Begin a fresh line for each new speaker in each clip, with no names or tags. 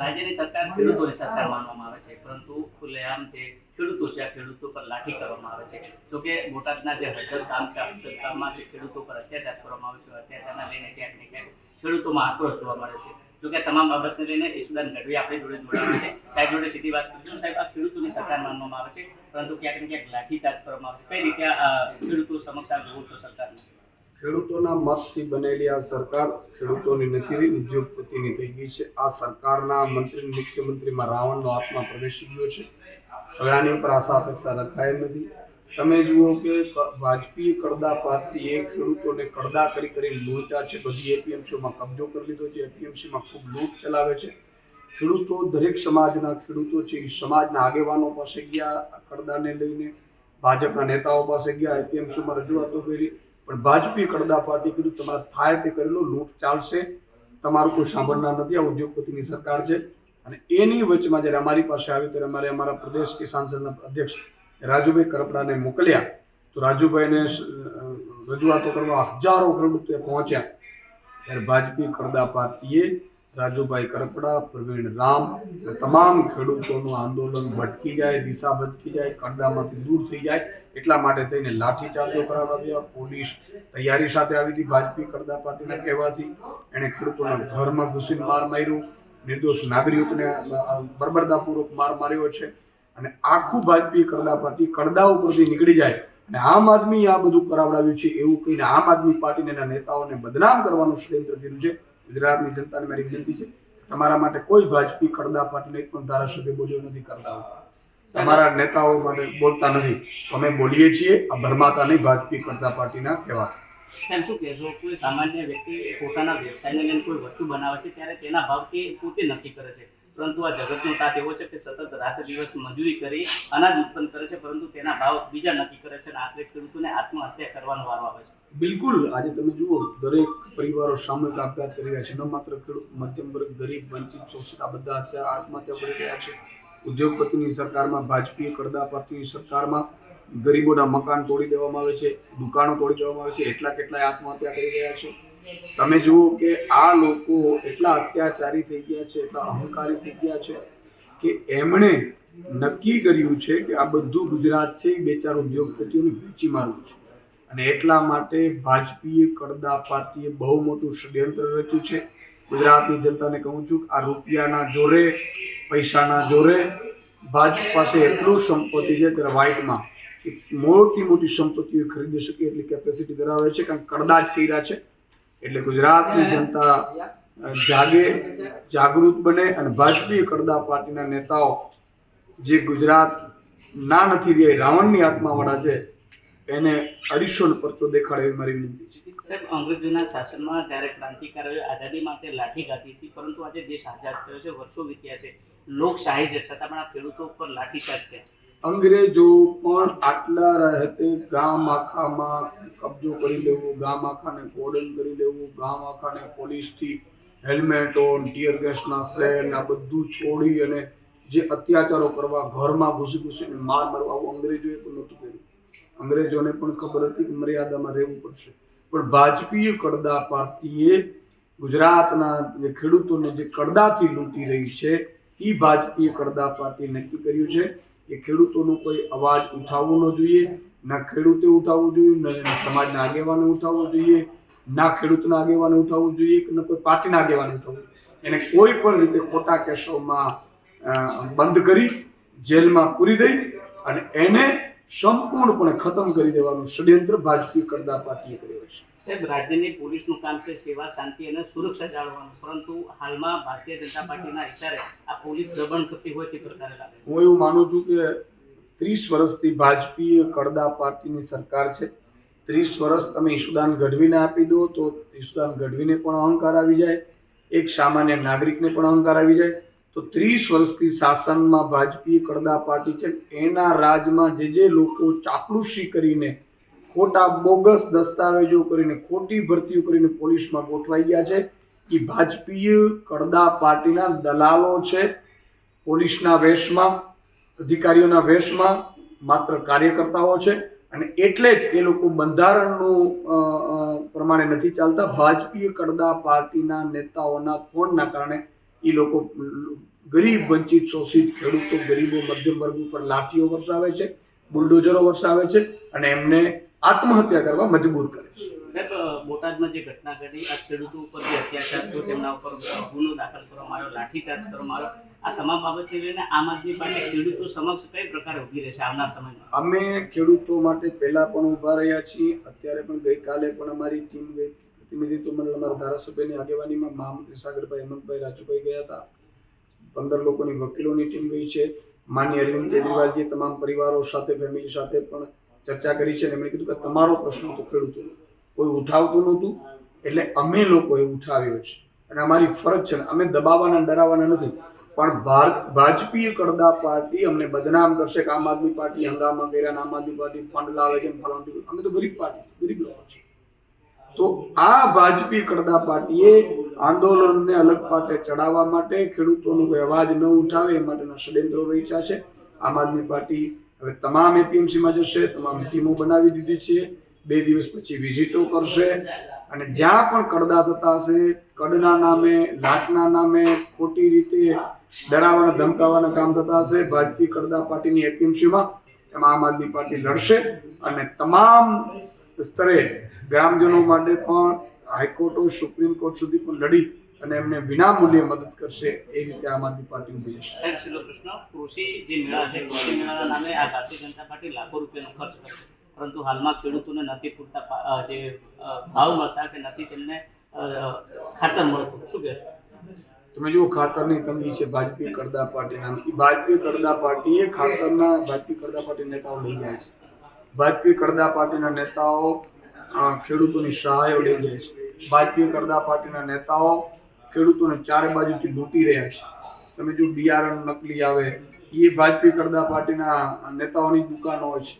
રાજ્યની સરકાર ખેડૂતોની સરકાર માનવામાં આવે છે. પરંતુ ખુલ્લેઆમ જે ખેડૂતો છે આ ખેડૂતો પર લાઠી કરવામાં આવે છે. જોકે બોટાદના જે હળદર ગામ છે હળદર ગામમાં જે ખેડૂતો પર અત્યાચાર કરવામાં આવે છે અત્યાચારના લઈને ક્યાંક ને ક્યાંક ખેડૂતોમાં આક્રોશ જોવા મળે છે. જોકે તમામ બાબતને લઈને ઈશુદાન ગઢવી આપણી જોડે જોડાયા છે. સાહેબ જોડે સીધી વાત કરીશું સાહેબ આ ખેડૂતોની સરકાર માનવામાં આવે છે પરંતુ ક્યાંક ને ક્યાંક લાઠીચાર્જ કરવામાં આવે છે. કઈ રીતે આ ખેડૂતો સમક્ષ આ જોવું છો સરકારને?
ખેડૂતોના મતથી બનેલી આ સરકાર ખેડૂતોની નથી રહી ઉદ્યોગપતિની થઈ ગઈ છે. આ સરકારના મંત્રી, મુખ્યમંત્રીમાં રાવણનો આત્મા પ્રવેશી ગયો છે. હવે આની ઉપર આશા અપેક્ષા રખાય નથી. તમે જુઓ કે વાજપેયી કડદા પાર્ટી એ ખેડૂતોને કડદા કરી કરી લૂંટા છે. બધી એપીએમસીઓમાં કબજો કરી લીધો છે. એપીએમસીમાં ખૂબ લૂંટ ચલાવે છે. ખેડૂતો દરેક સમાજના ખેડૂતો છે. એ સમાજના આગેવાનો પાસે ગયા કડદાને લઈને ભાજપના નેતાઓ પાસે ગયા એપીએમસીમાં રજૂઆતો કરી. પણ ભાજપી કડદા પાર્ટી કીધું, તમારા થાય તે કરી લૂંટ ચાલશે. તમારું કોઈ સાંભળનાર નથી, આ ઉદ્યોગપતિની સરકાર છે. અને એની વચમાં જ્યારે અમારી પાસે આવી ત્યારે અમારે અમારા પ્રદેશ કિસાન સંઘના અધ્યક્ષ રાજુભાઈ કરપડાને મોકલ્યા. તો રાજુભાઈને રજૂઆતો કરવા હજારો ખેડૂતો ત્યાં પહોંચ્યા. ત્યારે ભાજપી કડદા પાર્ટીએ રાજુભાઈ કરપડા પ્રવીણ રામ તમામ ખેડૂતોનું આંદોલન ભટકી જાય, દિશા ભટકી જાય કરદામાંથી દૂર થઈ જાય, એટલા માટે થઈને લાઠીચાર્જો કરાવ્યા પોલીસ તૈયારી સાથે આવી હતી, ભાજપી કરદા પાર્ટીના કહેવાથી. એણે ખેડૂતોના ઘરમાં ઘૂસીને માર માર્યું. નિર્દોષ નાગરિકોને બરબરદાપૂર્વક માર માર્યો છે. અને આખું ભાજપી કરદા પાર્ટી કડદા ઉપરથી નીકળી જાય. અને આમ આદમી આ બધું કરાવડાવ્યું છે, એવું કહીને આમ આદમી પાર્ટીને એના નેતાઓને બદનામ કરવાનું ષડયંત્ર કર્યું છે. ગુજરાતની જનતાને મારી વિનંતી છે તમારા માટે કોઈ ભાજપી કડદા પાર્ટીનો એક પણ ધારાસભ્ય બોલ્યો નથી કરતા તમારા નેતાઓ માટે બોલતા નથી. અમે બોલીએ છીએ, આ ભરમાતા નહીં, ભાજપી કડદા પાર્ટીના કહેવા
સાહેબ, શું કહેશો? કોઈ સામાન્ય વ્યક્તિ પોતાના વ્યવસાયને લઈને કોઈ વસ્તુ બનાવે છે ત્યારે તેના ભાવ તે પોતે નક્કી કરે છે. પરંતુ આ જગતનો તાત એવો છે કે સતત રાત દિવસ મજૂરી કરી અનાજ ઉત્પન્ન કરે છે, પરંતુ તેના ભાવ બીજા નક્કી કરે છે અને આખરે ખેડૂતોને આત્મહત્યા કરવાનો વારો આવે છે.
બિલકુલ. આજે તમે જુઓ, દરેક પરિવારો સામૂહિક આપઘાત કરી રહ્યા છે. ન માત્ર ખેડૂત, મધ્યમ વર્ગ, ગરીબ, વંચિત, શોષિત, આ બધા આત્મહત્યા કરી રહ્યા છે. ઉદ્યોગપતિની સરકારમાં ભાજપી કડદા પાર્ટીની સરકારમાં ગરીબોના મકાન તોડી દેવામાં આવે છે, દુકાનો તોડી દેવામાં આવે છે, એટલા કેટલાય આત્મહત્યા કરી રહ્યા છે. તમે જુઓ કે આ લોકો એટલા અત્યાચારી થઈ ગયા છે, એટલા અહંકારી થઈ ગયા છે કે એમણે નક્કી કર્યું છે કે આ બધું ગુજરાત છે બે ચાર ઉદ્યોગપતિઓને વેચી મારવું છે. અને એટલા માટે ભાજપીએ કડદા પાર્ટીએ બહુ મોટું ષડયંત્ર રચ્યું છે. ગુજરાતની જનતાને કહું છું કે આ રૂપિયાના જોરે, પૈસાના જોરે ભાજપ પાસે એટલું સંપત્તિ છે ત્યારે વ્હાઇટમાં મોટી મોટી સંપત્તિઓ ખરીદી શકે એટલી કેપેસિટી ધરાવે છે કારણ કડદા જ કર્યા છે. એટલે ગુજરાતની જનતા જાગે, જાગૃત બને અને ભાજપીય કડદા પાર્ટીના નેતાઓ જે ગુજરાત ના નથી રહ્યા રાવણની આત્માવાળા છે એને અઢીસો પરચો દેખાડે એવી મારી વિનંતી છે.
સાહેબ અંગ્રેજોના શાસનમાં જ્યારે ક્રાંતિકારીઓએ આઝાદી માટે લાઠી ગાતી હતી પરંતુ આજે દેશ આઝાદ થયો છે વર્ષો વીત્યા છે. લોકશાહી છે છતાં પણ આ ખેડૂતો ઉપર લાઠીચાર્જ કે
અંગ્રેજો પણ આટલા રહેતે ગામ આખામાં કબજો કરી લેવો ગામ આખાને કોર્ડન કરી લેવું ગામ આખાને પોલીસથી હેલ્મેટો ટીયર ગેસના સેલ આ બધું છોડી અને જે અત્યાચારો કરવા ઘરમાં ઘૂસી ઘૂસીને માર મારવા આવું અંગ્રેજોએ પણ નહોતું કર્યું. અંગ્રેજોને પણ ખબર હતી કે મર્યાદામાં રહેવું પડશે પણ ભાજપીય કડદા પાર્ટીએ ગુજરાતના જે ખેડૂતોને જે કડદાથી લૂંટી રહી છે એ ભાજપીય કડદા પાર્ટીએ નક્કી કર્યું છે કે ખેડૂતોનો કોઈ અવાજ ઉઠાવવો ન જોઈએ, ના ખેડૂતે ઉઠાવવું જોઈએ, ના સમાજના આગેવાને ઉઠાવવું જોઈએ, ના ખેડૂતના આગેવાને ઉઠાવવું જોઈએ કે ન કોઈ પાર્ટીના આગેવાને ઉઠાવવું. એને કોઈ પણ રીતે ખોટા કેસોમાં બંધ કરી જેલમાં પૂરી દઈ અને એને સંપૂર્ણપણે ખતમ કરી દેવાનું ષડયંત્ર ભાજપી કરદા પાર્ટીએ કર્યો છે.
સાહેબ રાજ્યની પોલીસનું કામ છે સેવા શાંતિ અને સુરક્ષા જાળવવાનું. પરંતુ હાલમાં ભારતીય જનતા પાર્ટીના ઇશારે આ પોલીસ દબણ કરતી હોય તે પ્રકારે લાગે
હું એવું માનું છું કે ત્રીસ વર્ષથી ભાજપી કડદા પાર્ટીની સરકાર છે. ત્રીસ વર્ષ તમે ઈશુદાન ગઢવીને આપી દો તો ઈશુદાન ગઢવીને પણ અહંકાર આવી જાય. એક સામાન્ય નાગરિકને પણ અહંકાર આવી જાય. તો ત્રીસ વર્ષથી શાસનમાં ભાજપીએ કડદા પાર્ટી છે એના રાજમાં જે જે લોકો ચાપલુસી કરીને, ખોટા બોગસ દસ્તાવેજો કરીને, ખોટી ભરતીઓ કરીને પોલીસમાં ગોઠવાઈ ગયા છે એ ભાજપીય કડદા પાર્ટીના દલાલો છે પોલીસના વેશમાં, અધિકારીઓના વેશમાં માત્ર કાર્યકર્તાઓ છે અને એટલે જ એ લોકો બંધારણનું પ્રમાણે નથી ચાલતા. ભાજપીય કડદા પાર્ટીના નેતાઓના ફોનના કારણે એ લોકો ગરીબ વંચિત શોષિત ખેડૂતો ગરીબો મધ્યમ વર્ગ ઉપર લાઠીઓ વરસાવે છે બુલડોઝરો વરસાવે છે અને એમને આત્મહત્યા કરવા મજબૂર કરે છે.
સાહેબ બોટાદમાં જે ઘટના ઘટી આ ખેડૂતો ઉપર જે અત્યાચાર થયો તેમના ઉપર ગુનો દાખલ કરવામાં આવ્યો લાઠીચાર્જ કરવામાં આવ્યો આ તમામ બાબતને લઈને આમ આદમી પાર્ટી ખેડૂતો સમક્ષ કઈ પ્રકારે ઊભી રહેશે આવનાર સમયમાં?
અમે ખેડૂતો માટે પહેલા પણ ઊભા રહ્યા છીએ અત્યારે પણ ગઈકાલે પણ અમારી ટીમ ગઈ પ્રતિનિધિત્વ મંડળ અમારા ધારાસભ્યની આગેવાનીમાં મામ સાગરભાઈ હેમંતભાઈ રાજુભાઈ ગયા હતા. પંદર લોકોની વકીલોની ટીમ ગઈ છે. માન્ય અરવિંદ કેજરીવાલજી, તમામ પરિવારો સાથે, ફેમિલી સાથે પણ ચર્ચા કરી છે અને એમણે કીધું કે તમારો પ્રશ્ન તો ખેડૂતો કોઈ ઉઠાવતું નહોતું, એટલે અમે લોકોએ ઉઠાવ્યો છે. અને અમારી ફરજ છે અમે દબાવવાના, ડરાવવાના નથી. પણ ભારત ભાજપીય કરદા પાર્ટી અમને બદનામ કરશે કે આમ આદમી પાર્ટી હંગામા કર્યા આમ આદમી પાર્ટી ફંડ લાવે છે ને અમે તો ગરીબ પાર્ટી, ગરીબ લોકો છીએ. તો આ ભાજપી કડદા પાર્ટીએ આંદોલનને અલગ પાટે ચડાવવા માટે, ખેડૂતોનો કોઈ અવાજ ન ઉઠાવે એ માટેના ષડયંત્રો રચ્યા છે. આમ આદમી પાર્ટી હવે તમામ એપીએમસીમાં જશે, તમામ ટીમો બનાવી દીધી છે. બે દિવસ પછી વિઝિટો કરશે અને જ્યાં પણ કડદા થતા હશે, કડના નામે લાંચના નામે, ખોટી રીતે ડરાવવાના, ધમકાવવાના કામ થતા હશે ભાજપી કડદા પાર્ટીની એપીએમસીમાં એમાં આમ આદમી પાર્ટી લડશે અને તમામ સ્તરે ગ્રામજનો માટે પણ હાઈકોર્ટો સુપ્રીમ કોર્ટ સુધી પણ લડી અને એમને વિનામૂલ્યે મદદ કરશે એ રીતે આમ આદમી પાર્ટી ઊભી છે
સાહેબ છેલ્લો પ્રશ્ન. કૃષિ જે મેળા છે કૃષિ મેળાના નામે આ ભારતીય જનતા પાર્ટી લાખો રૂપિયાનો ખર્ચ કરે છે. પરંતુ હાલમાં ખેડૂતોને નથી પૂરતા જે ભાવ મળતા કે નથી તેમને ખાતર મળતું. શું કહેશો?
તમે જુઓ ખાતરની તંગી છે ભાજપી કડદા પાર્ટીના. ભાજપી કડદા પાર્ટીએ ખાતરના ભાજપી કરદા પાર્ટી નેતાઓ લઈ જાય છે. ભાજપી કરદા પાર્ટીના નેતાઓ ખેડૂતોની સહાયો લઈ જાય છે. ભાજપી કરદા પાર્ટીના નેતાઓ ખેડૂતોને ચારે બાજુથી લૂંટી રહ્યા છે. તમે જો બિયારણ નકલી આવે, એ ભાજપી કરદા પાર્ટીના નેતાઓની દુકાનો છે.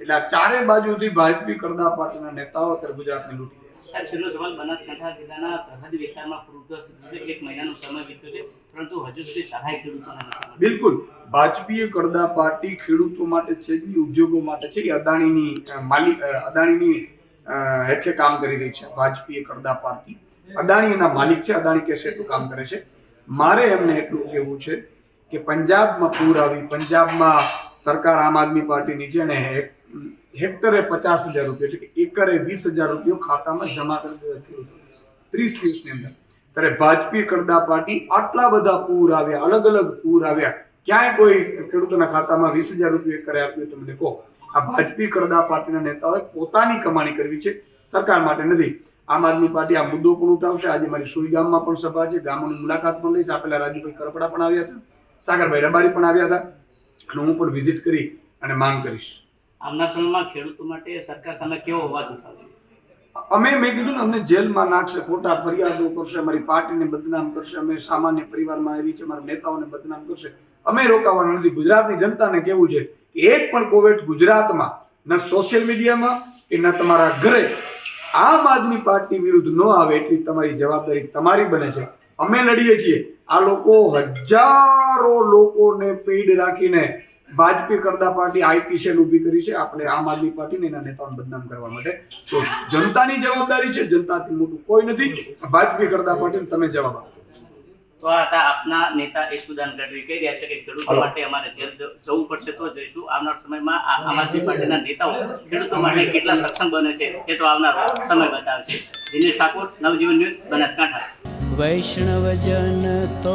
એટલે આ ચારે બાજુથી ભાજપી કરદા પાર્ટીના નેતાઓ અત્યારે ગુજરાતને લૂંટી
સાહેબ, છેલ્લો સવાલ બનાસકાંઠા જિલ્લાના સરહદી વિસ્તારમાં પૂરગ્રસ્ત છે. એક મહિનાનો સમય વીત્યો છે, પરંતુ હજુ સુધી સહાય ખેડૂતોને
બિલકુલ. ભાજપીએ કરદા પાર્ટી ખેડૂતો માટે છે ઉદ્યોગો માટે છે એ અદાણીની માલિક અદાણીની હેઠે કામ કરી રહી છે? ભાજપીય કરદા પાર્ટી. અદાણી એના માલિક છે, અદાણી કેસે એટલું કામ કરે છે. મારે એમને એટલું કહેવું છે કે પંજાબમાં પૂર આવી, પંજાબમાં સરકાર આમ આદમી પાર્ટીની છે અને હેક્ટરે પચાસ હજાર રૂપિયા, એટલે કે એકરે વીસ હજાર રૂપિયો ખાતામાં જમા કરી દીધા ત્રીસ દિવસની અંદર. ત્યારે ભાજપી કરદા પાર્ટી આટલા બધા પૂર આવ્યા, અલગ અલગ પૂર આવ્યા. ક્યાંય કોઈ ખેડૂતોના ખાતામાં વીસ હજાર રૂપિયા કરે આપ્યું તો મને કહો. આ ભાજપી કરદા પાર્ટીના નેતાઓએ પોતાની કમાણી કરવી છે, સરકાર માટે નથી. આમ આદમી પાર્ટી આ મુદ્દો પણ ઉઠાવશે. આજે મારી સુઈ ગામમાં પણ સભા છે, ગામોની મુલાકાત પણ લઈશ. આ પહેલા રાજુભાઈ કરપડા પણ આવ્યા હતા, સાગરભાઈ રબારી પણ આવ્યા હતા. અને હું પણ વિઝિટ કરી અને માંગ કરીશ.
આવનાર સમયમાં ખેડૂતો માટે સરકાર સામે કેવો અવાજ ઉઠાવશે?
અમે, મેં કીધું ને, અમને જેલમાં નાખશે, ખોટા ફરિયાદો કરશે, અમારી પાર્ટીને બદનામ કરશે, અમે સામાન્ય પરિવારમાં આવી છે અમારા નેતાઓને બદનામ કરશે. અમે રોકાવાના નથી. ગુજરાતની જનતાને કેવું છે એક પણ કોવિડ ગુજરાતમાં, ન સોશિયલ મીડિયામાં કે ન તમારા ઘરે, આમ આદમી પાર્ટી વિરુદ્ધ ન આવે એટલી તમારી જવાબદારી તમારી બને છે. અમે લડીએ છીએ. આ લોકો હજારો લોકોને પેઇડ રાખીને ભાજપી કરતા પાર્ટી સેલ ઊભી કરી છે. આપણે આમ આદમી પાર્ટીને એના નેતાઓને બદનામ કરવા માટે. તો જનતાની જવાબદારી છે જનતાથી મોટું કોઈ નથી. ભાજપી કરતા પાર્ટીને તમે જવાબ આપો.
તો આ હતા આપના નેતા યશુદાન ગઢવી કહી રહ્યા છે કે ખેડૂતો માટે અમારે જેલ જવું પડશે તો જઈશું. આવનાર સમયમાં આ આમ આદમી પાર્ટીના નેતાઓ ખેડૂતો માટે કેટલા સક્ષમ બને છે એ તો આવનાર સમય બતાવશે. દિનેશ ઠાકોર નવજીવન ન્યૂઝ બનાસકાંઠા.
વૈષ્ણવજન તો